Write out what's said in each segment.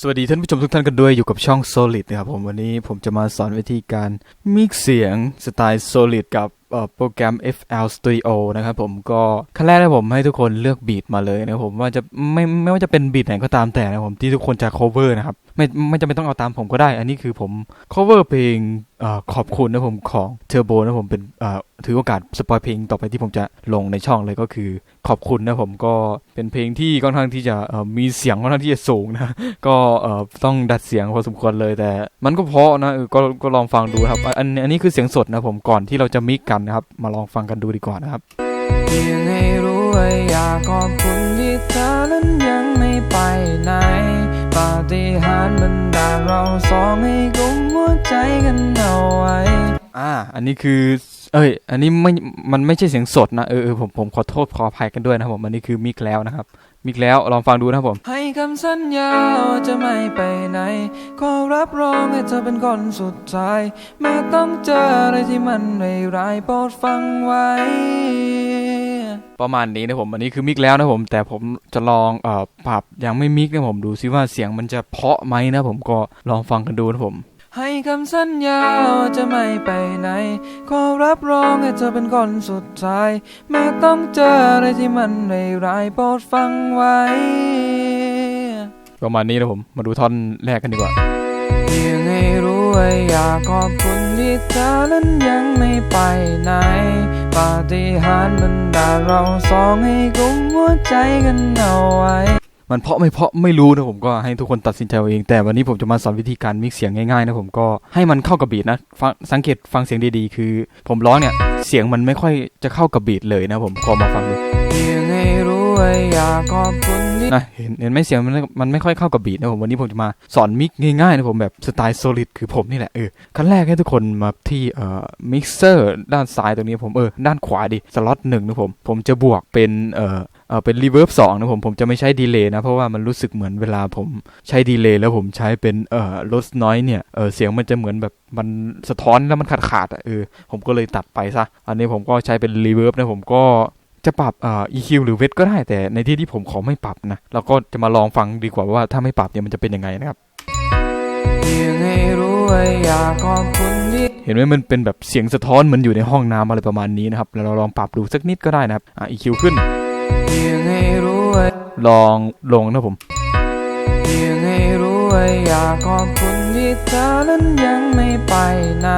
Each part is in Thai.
สวัสดีท่านผู้ชมทุกท่านกันด้วยอยู่กับช่อง Solid นะครับผมวันนี้ผมจะมาสอนวิธีการมิกเสียงสไตล์ Solid กับ โปรแกรม FL Studio นะครับผมก็ขั้นแรกนะผมให้ทุกคนเลือกบีทมาเลยนะครับผมว่าจะไม่ไม่ว่าจะเป็นบีทไหนก็ตามแต่นะผมที่ทุกคนจะ cover นะครับ ไม่ไม่จำเป็นต้องเอาตามผมก็ได้ อันนี้คือผม cover เพลงอขอบคุณนะผมของเทอร์โบนะผมเป็นถือโอกาสสปอยเพลงต่อไปที่ผมจะลงในช่องเลยก็คือขอบคุณนะผมก็เป็นเพลงที่ค่อนข้างที่จะมีเสียงค่อนข้างที่จะสูงนะก็ต้องดัดเสียงพอสมควรเลยแต่ มันก็เพราะนะก็ก็ลองฟังดูครับอันอันนี้คือเสียงสดนะผมก่อนที่เราจะมิกกันนะครับ มาลองฟังกันดูดีกว่านะครับเพียงให้รู้ว่าอยากขอบคุณที่เธอนั้นยังไม่ไปไหนปาฏิหาริย์มันดาลเราสองให้กุมหัวใจกันเอาไว้อ่า อันนี้คือ เอ้ย อันนี้ไม่ มันไม่ใช่เสียงสดนะ เออเออผม ผมขอโทษขออภัยกันด้วยนะครับผม อันนี้คือมิกแล้วนะครับ มิกแล้วลองฟังดูนะครับผม ให้คำสัญญาว่าจะไม่ไปไหน ขอรับรองให้เธอเป็นคนสุดท้าย แม้ต้องเจออะไรที่มันไม่ร้ายโปรดฟังไว้ ประมาณนี้นะผมอันนี้คือมิกแล้วนะผม แต่ผมจะลองเอ่อปรับยังไม่มิกนะผมดูซิว่าเสียงมันจะเพราะไหมนะผมก็ลองฟังกันดูนะผม ให้คำสัญญาว่าจะไม่ไปไหน ขอรับรองให้เธอเป็นคนสุดท้าย แม้ต้องเจออะไรที่มันไม่ร้ายโปรดฟังไว้ ประมาณนี้นะผม มาดูท่อนแรกกันดีกว่าเพียงให้รู้ว่าอยากขอบคุณที่เธอนั้นยังไม่ไปไหน ปาฏิหาริย์มันดาลเราสองให้กุมหัวใจกันเอาไว้ มันเพาะไม่เพาะไม่รู้นะผมก็ให้ทุกคนตัดสินใจเอาเอง แต่วันนี้ผมจะมาสอนวิธีการมิกเสียงง่ายๆนะผมก็ให้มันเข้ากับบีทนะฟังสังเกตฟังเสียงดีๆ คือ ผมร้องเนี่ยเสียงมันไม่ค่อยจะเข้ากับบีทเลยนะผมก็มาฟังดูเพียงให้รู้ว่าอยากขอบคุณที่นะเห็นเห็นไหมเสียงมันมันไม่ค่อยเข้ากับบีทนะผมวันนี้ผมจะมาสอนมิกง่ายๆนะผมแบบสไตล์โซลิดคือผมนี่แหละเออขั้นแรกให้ทุกคนมาที่เอ่อมิกเซอร์ด้านซ้ายตรงนี้ผมเออด้านขวาดิสล็อตหนึ่งนะผมผมจะบวกเป็นเอ่อ เออเป็นรีเวิร์บสองนะผมผมจะไม่ใช้ดีเลย์นะเพราะว่ามันรู้สึกเหมือนเวลาผมใช้ดีเลย์แล้วผมใช้เป็นเอ่อลดน้อยเนี่ยเออเสียงมันจะเหมือนแบบมันสะท้อนแล้วมันขาดขาดอะเออผมก็เลยตัดไปซะ อันนี้ผมก็ใช้เป็นรีเวิร์บนะผมก็จะปรับเอ่อ EQ หรือเวทก็ได้แต่ในที่ที่ผมขอไม่ปรับนะเราก็จะมาลองฟังดีกว่าว่าถ้าไม่ปรับเนี่ยมันจะเป็นยังไงนะครับเพียงให้รู้ว่าอยากขอบคุณที่เห็นไหมมันเป็นแบบเสียงสะท้อนเหมือนอยู่ในห้องน้ำอะไรประมาณนี้นะครับ แล้วเราลองปรับดูสักนิดก็ได้นะครับอะ EQ ขึ้น เพียงให้รู้ว่าลองลงนะผมเพียงให้รู้ว่าอยากขอบคุณที่เธอนั้นยังไม่ไปไหน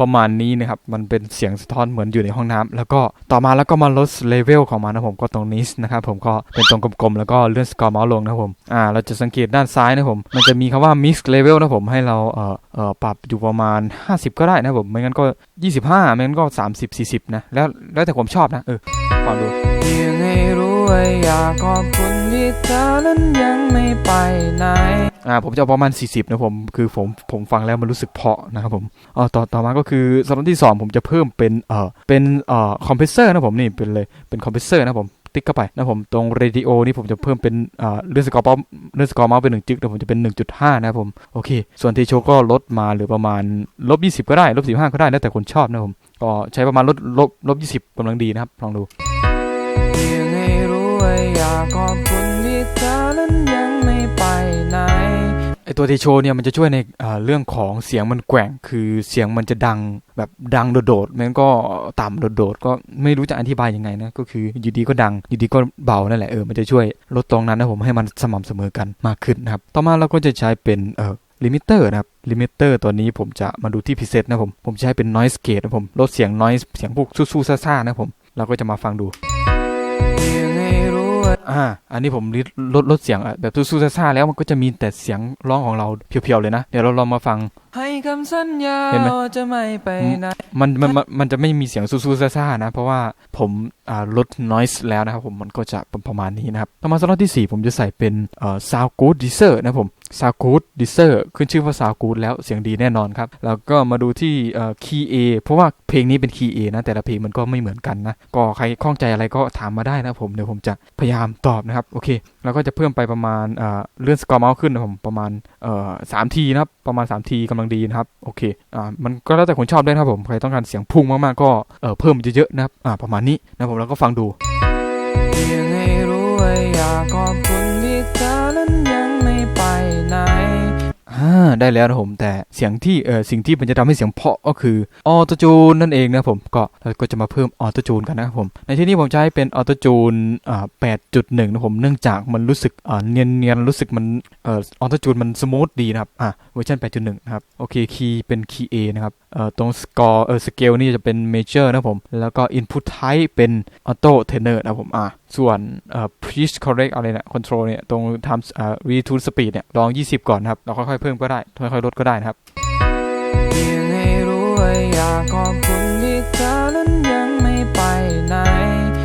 ประมาณนี้นะครับ มันเป็นเสียงสะท้อนเหมือนอยู่ในห้องน้ำแล้วก็ต่อมาแล้วก็มาลดเลเวลของมันนะผมก็ตรงนี้นะครับผมก็เป็นตรงกลมๆ แล้วก็เลื่อนสกอร์เมาส์ลงนะครับผมอ่าเราจะสังเกตด้านซ้ายนะผม มันจะมีคำว่า mix level นะผมให้เราเอ่อเอ่อปรับอยู่ประมาณ 50 ก็ได้นะผมไม่งั้นก็ 25ไม่งั้นก็ 30 40 นะแล้วแล้วแต่ผมชอบนะเออ ฟังดูเพียงให้รู้ว่าอยากขอบคุณที่เธอนั้นยังไม่ไปไหนอ่าผมจะเอาประมาณ 40 นะผม คือผมผมฟังแล้วมันรู้สึกเพราะนะครับผมอ๋อต่อต่อมาก็คือสำหรับที่ 2 ผมจะเพิ่มเป็นเอ่อเป็นเอ่อคอมเพรสเซอร์นะผมนี่เป็นเลยเป็นคอมเพรสเซอร์นะผมติ๊กเข้าไปนะผมตรงเรดิโอนี่ผมจะเพิ่มเป็นเอ่อเลื่อนสกอร์เมาส์เลื่อนสกอร์เมาส์เป็น1จึกนะผมจะเป็น 1.5 นะครับผมโอเค ส่วนเทโชก็ลดมาเหรือประมาณลบ20 ก็ได้ลบ15 ก็ได้แล้วแต่คนชอบนะผมก็ใช้ประมาณลดลบลบ20กำลังดีนะครับลองดูเพียง ให้รู้ว่าอยากขอบคุณที่เธอนั้นยังไม่ไปไหนไอตัวเทโชเนี่ยมันจะช่วยในเรื่องของเสียงมันแกว่งคือเสียงมันจะดังแบบดังโดดๆมันก็ต่ำโดดๆก็ไม่รู้จะอธิบายยังไงนะก็คืออยู่ดีก็ดังอยู่ดีก็เบานั่นแหละเออมันจะช่วยลดตรงนั้นนะผมให้มันสม่ำเสมอกันมากขึ้นนะครับต่อมาเราก็จะใช้เป็นเอ่อลิมิเตอร์นะครับลิมิเตอร์ตัวนี้ผมจะมาดูที่พิเศษนะผมผมจะใช้เป็น noise gate นะผมลดเสียง noise เสียงพวกสู้ๆซ่าๆนะผมเราก็จะมาฟังดู อ่า อันนี้ผมลดลดลดเสียงอะแบบสู้ๆซ่าๆแล้วมันก็จะมีแต่เสียงร้องของเราเพียวๆเลยนะ เดี๋ยวเราลองมาฟัง ให้ คำสัญญาเห็นไหม ว่าจะไม่ไปไหน มันมันมันมันจะไม่มีเสียงสู้ๆซ่าๆนะ เพราะว่าผมอ่าลด noise แล้วนะครับผมมันก็จะประมาณนี้นะครับ ต่อมาสล็อตที่ 4 ผมจะใส่เป็นเอ่อ sound good deezer นะครับผม sound good deezer ขึ้นชื่อว่า sound good แล้วเสียงดีแน่นอนครับ แล้วก็มาดูที่เอ่อ key A เพราะว่าเพลงนี้เป็น key A นะ แต่ละเพลงมันก็ไม่เหมือนกันนะ ก็ใครข้องใจอะไรก็ถามมาได้นะผมเดี๋ยวผมจะพยายามตอบนะครับโอเค แล้วก็จะเพิ่มไปประมาณเอ่อเลื่อนสกอร์เมาส์ขึ้นนะผมประมาณเอ่อสามทีนะครับประมาณ3ทีกำลังดีนะครับโอเคอ่ามันก็แล้วแต่คนชอบด้วยนะครับผมใครต้องการเสียงพุ่งมากๆก็เอ่อเพิ่มเยอะๆนะครับอ่าประมาณนี้นะผมแล้วก็ฟังดูเพียงให้รู้ว่าอยากขอบคุณที่เธอนั้นยัง ได้แล้วนะผมแต่เสียงที่เออสิ่งที่มันจะทำให้เสียงเพาะก็คือออโตจูนนั่นเองนะผมก็เราก็จะมาเพิ่มออโตจูนกันนะครับผมในที่นี้ผมให้เป็นออโตจูนอ่า8.1นะผมเนื่องจากมันรู้สึกอ่าเนียนๆรู้สึกมันเอ่อออโตจูนมันสมูทดีนะครับอะเวอร์ชัน8.1นะครับโอเคคีย์เป็นคีย์ A นะครับเอ่อตรงสกอร์เออสเกลนี่จะเป็นเมเจอร์นะผมแล้วก็ Input Type เป็นออโต้เทนเนอร์นะผมอะส่วนเอ่อ pitch correct อะไรเนี่ย control เนี่ยตรง time อ่า retune speed เนี่ยลอง 20 ก่อนนะครับแล้วค่อยๆเพิ่มก็ได้ค่อยๆลดก็ได้นะครับเพียงให้รู้ว่าอยากขอบคุณที่เธอนั้นยังไม่ไปไหน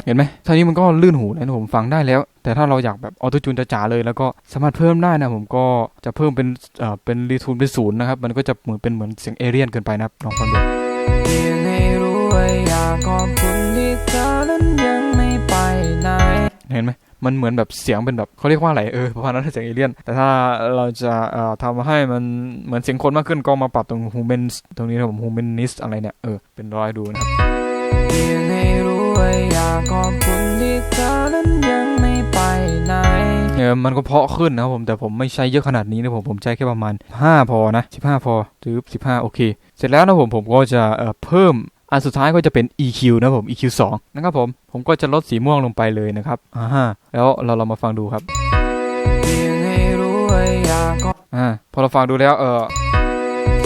เห็นไหมเท่านี้มันก็ลื่นหูแล้วนะผมฟังได้แล้ว แต่ถ้าเราอยากแบบออโตจูนจ๋าๆเลย แล้วก็สามารถเพิ่มได้นะผมก็จะเพิ่มเป็นเอ่อเป็นรีทูนเป็นศูนย์นะครับ มันก็จะเหมือนเป็นเหมือนเสียงเอเรียนเกินไปนะครับลองฟังดูเพียงให้รู้ว่าอยากขอบคุณที่เธอนั้นยังไม่ไปไหนเห็นไหม มันเหมือนแบบเสียงเป็นแบบเขาเรียกว่าอะไรเออประมาณนั้นเสียงเอเลียน แต่ถ้าเราจะเอ่อทำให้มันเหมือนเสียงคนมากขึ้นก็มาปรับตรง human ตรงนี้นะผม humanist อะไรเนี่ยเออเป็นรอยดูนะครับเพียงให้รู้ว่าอยากขอบคุณที่เธอนั้นยังไม่ไปไหนเออมันก็เพราะขึ้นนะครับผมแต่ผมไม่ใช้เยอะขนาดนี้นะผมผมใช้แค่ประมาณ 5 พอนะ 15 พอหรือ15 โอเค เสร็จแล้วนะผมผมก็จะเอ่อเพิ่ม อันสุดท้ายก็จะเป็น EQ นะผม EQ 2 นะครับผม ผมก็จะลดสีม่วงลงไปเลยนะครับอ่าฮะแล้วเราเรามาฟังดูครับเพียงให้รู้ว่าอยากขอบอ่าพอเราฟังดูแล้วเออ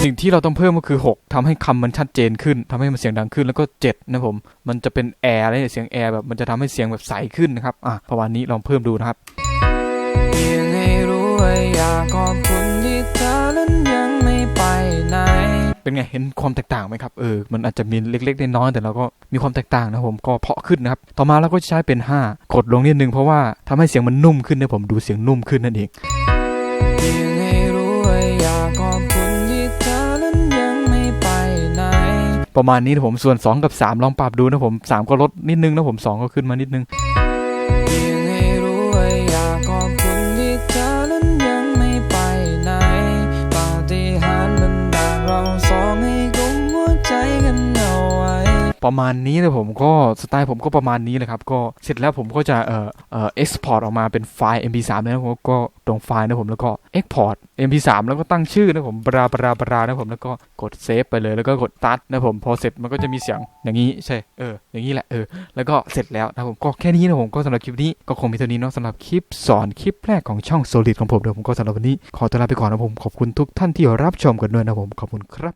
สิ่งที่เราต้องเพิ่มก็คือ 6ทำให้คำมันชัดเจนขึ้นทำให้มันเสียงดังขึ้นแล้วก็7นะผมมันจะเป็นแอร์เลยเสียงแอร์แบบมันจะทำให้เสียงแบบใสขึ้นนะครับอะประมาณนี้ลองเพิ่มดูนะครับ เป็นไงเห็นความแตกต่างไหมครับเออมันอาจจะมีเล็กๆน้อยๆแต่เราก็มีความแตกต่างนะผมก็เพาะขึ้นนะครับต่อมาเราก็ใช้เป็น 5 กดลงนิดนึงเพราะว่าทำให้เสียงมันนุ่มขึ้นนะผมดูเสียงนุ่มขึ้นนั่นเองเพียงให้รู้ว่าอยากขอบคุณที่เธอนั้นยังไม่ไปไหนประมาณนี้นะผมส่วน 2 กับ 3 ลองปรับดูนะผม 3 ก็ลดนิดนึงนะผม 2 ก็ขึ้นมานิดนึง ประมาณนี้นะผมก็สไตล์ผมก็ประมาณนี้เลยครับ ก็เสร็จแล้วผมก็จะเอ่อเอ่อ export ออกมาเป็นไฟล์ mp3 นะผมก็ตรงไฟล์นะผมแล้วก็ export mp3 แล้วก็ตั้งชื่อนะผมบราบราบรานะผมแล้วก็กดเซฟไปเลยแล้วก็กดตัดนะผมพอเสร็จมันก็จะมีเสียงอย่างนี้ใช่เอออย่างนี้แหละเออแล้วก็เสร็จแล้วนะผมก็แค่นี้นะผมก็สำหรับคลิปนี้ก็คงมีเท่านี้เนาะสำหรับคลิปสอนคลิปแรกของช่อง Solid ของผมเดี๋ยวผมก็สำหรับวันนี้ขอตัวลาไปก่อนนะผมขอบคุณทุกท่านที่รับชมกันด้วยนะผมขอบคุณครับ